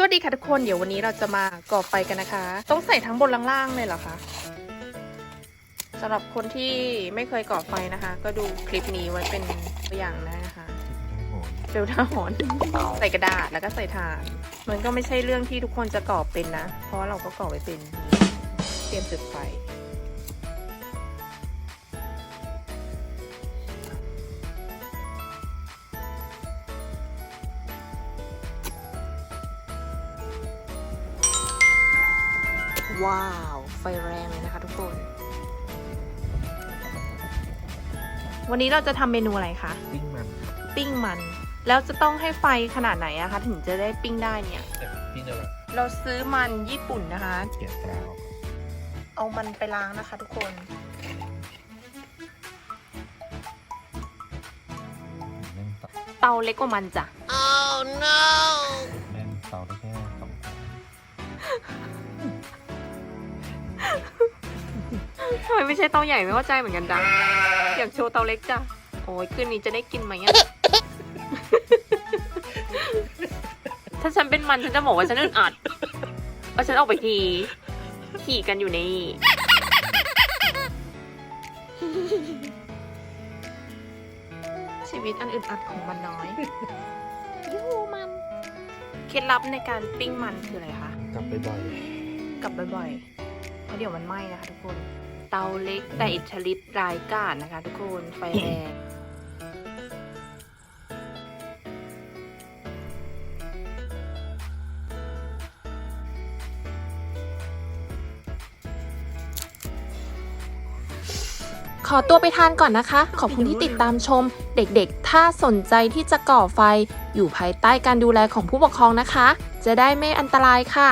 สวัสดีค่ะทุกคน เดี๋ยววันนี้เราจะมาก่อไฟกันนะคะ ต้องใส่ทั้งบนล่างๆเลยเหรอคะสำหรับคนที่ไม่เคยก่อไฟนะคะ ก็ดูคลิปนี้ไว้เป็นตัวอย่างได้นะคะเฟลท่าหอน ใส่กระดาษแล้วก็ใส่ถ่าน มันก็ไม่ใช่เรื่องที่ทุกคนจะก่อเป็นนะ เพราะเราก็ก่อไว้เป็น เตรียมจุดไฟ ว้าว ไฟแรงเลยนะคะทุกคน วันนี้เราจะทำเมนูอะไรคะปิ้งมันปิ้งมัน แล้วจะต้องให้ไฟขนาดไหนอะคะถึงจะได้ปิ้งได้เนี่ย แต่ปิ้งอะไรเราซื้อมันญี่ปุ่นนะคะ เกลี่ยกราว เอามันไปล้างนะคะทุกคน แม่งเตาเตาเล็กกว่ามันจ้ะ แม่งเตาได้แค่สอง ทำไมไม่ใช่เตาใหญ่ไม่เข้าใจเหมือนกันจ้ะอยากโชว์เตาเล็กจ้ะโอ้ยคืนนี้จะได้กินไหมอะถ้าฉันเป็นมันฉันจะบอกว่าฉันอึดอัดว่าฉันออกไปทีขี่กันอยู่นี่ชีวิตอันอึดอัดของมันน้อยยูหูมันเคล็ดลับในการปิ้งมันคืออะไรคะ กลับไปบ่อยกลับบ่อยๆ เพราะเดี๋ยวมันไหม้นะคะทุกคน เตาเล็กแต่อิทธิฤทธิ์รายกาจนะคะทุกคนไฟแรงขอตัวไปทานก่อนนะคะ ขอบคุณที่ติดตามชม เด็กๆ ถ้าสนใจที่จะก่อไฟ อยู่ภายใต้การดูแลของผู้ปกครองนะคะ จะได้ไม่อันตรายค่ะ